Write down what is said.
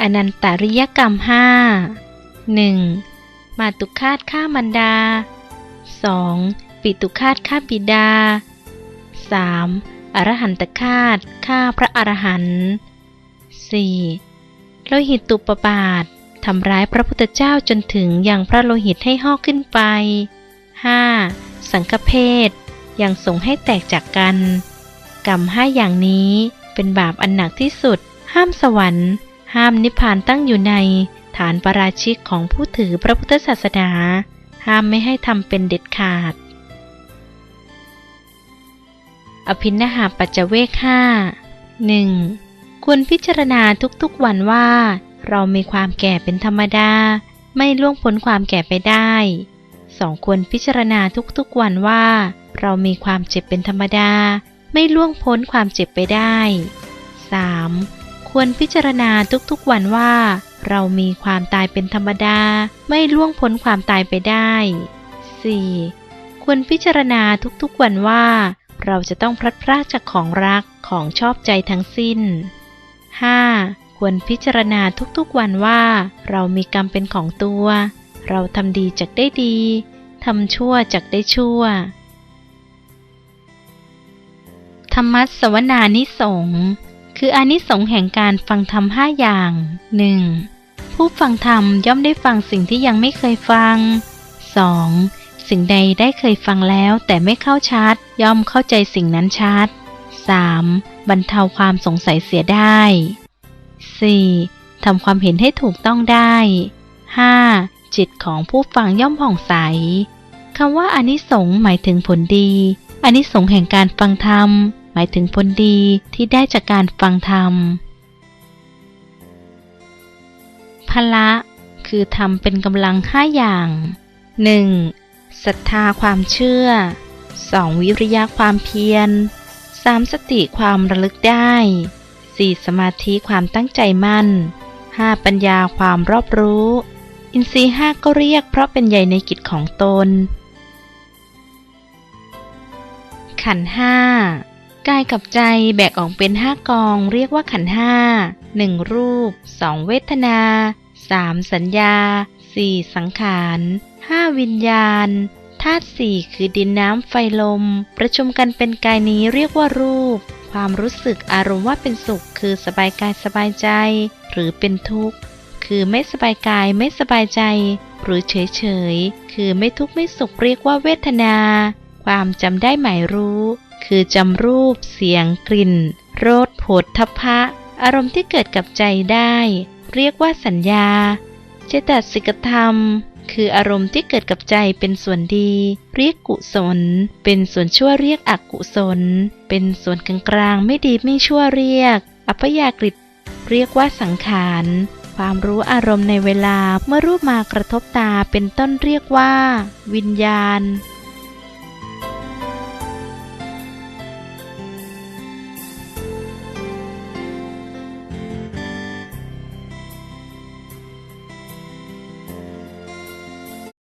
อนันตริยกรรมห้าหนึ่งมาตุคาตฆ่ามันดา 2. ปิตุคาตฆ่าบิดา 3. อรหันตคาตฆ่าพระอรหันต์ 4. โลหิตตุปบาททำร้ายพระพุทธเจ้าจนถึงอยังพระโลหิตให้ห่อขึ้นไป 5. สังฆเพศยังส่งให้แตกจากกัน กรรมห้าอย่างนี้เป็นบาปอันหนักที่สุด ห้ามสวรรค์ ห้ามนิพพานตั้งอยู่ในฐานปราชิกของผู้ถือพระพุทธศาสนา ห้ามไม่ให้ทำเป็นเด็ดขาด อภินหาปัจเจเวกห้าหนึ่งควรพิจารณาทุกๆวันว่า เรามีความแก่เป็นธรรมดา ไม่ล่วงพ้นความแก่ไปได้สองควรพิจารณาทุกๆวันว่า เรามีความเจ็บเป็นธรรมดา ไม่ล่วงพ้นความเจ็บไปได้ 3. ควรพิจารณาทุกๆวันว่า เรามีความตายเป็นธรรมดา ไม่ล่วงพ้นความตายไปได้ 4. ควรพิจารณาทุกๆวันว่า เราจะต้องพลัดพรากจากของรักของชอบใจทั้งสิ้น 5. ควรพิจารณาทุกๆวันว่า เรามีกรรมเป็นของตัว เราทำดีจากได้ดีทำชั่วจากได้ชั่ว ธรรมัสวนานิสงส์ คืออานิสงส์แห่งการฟังธรรมห้าอย่าง 1. ผู้ฟังธรรมย่อมได้ฟังสิ่งที่ยังไม่เคยฟัง 2. สิ่งใดได้เคยฟังแล้วแต่ไม่เข้าชัด ย่อมเข้าใจสิ่งนั้นชัด 3. บรรเทาความสงสัยเสียได้ 4. ทำความเห็นให้ถูกต้องได้ 5. จิตของผู้ฟังย่อมผ่องใสคำว่าอานิสงส์หมายถึงผลดีอานิสงส์แห่งการฟังธรรม หมายถึงผลดีที่ได้จากการฟังธรรมพละคือทำเป็นกำลังห้าอย่าง 1. ศรัทธาความเชื่อ 2. วิริยะความเพียร 3. สติความระลึกได้ 4. สมาธิความตั้งใจมั่น 5. ปัญญาความรอบรู้ อินทรีย์ห้าก็เรียกเพราะเป็นใหญ่ในกิจของตน ขันห้า กายกับใจแบกออกเป็นห้ากองเรียกว่าขันห้าหนึ่งรูปสองเวทนาสามสัญญาสี่สังขารห้าวิญญาณธาตุสี่คือดินน้ำไฟลม ประชุมกันเป็นกายนี้เรียกว่ารูป ความรู้สึกอารมณ์ว่าเป็นสุข คือสบายกายสบายใจ หรือเป็นทุกข์ คือไม่สบายกายไม่สบายใจ หรือเฉยเฉยคือไม่ทุกข์ไม่สุขเรียกว่าเวทนา ความจำได้หมายรู้ คือจำรูป เสียง กลิ่นรสโผฏฐัพพะ อารมณ์ที่เกิดกับใจได้ เรียกว่าสัญญา เจตสิกธรรม คืออารมณ์ที่เกิดกับใจเป็นส่วนดี เรียกกุศล เป็นส่วนชั่วเรียกอกุศล เป็นส่วนกลางกลางๆไม่ดีไม่ชั่วเรียก อัพยากฤิเรียกว่าสังขารความรู้อารมณ์ในเวลาเมื่อรูปมากระทบตาเป็นต้นเรียกว่า วิญญาณ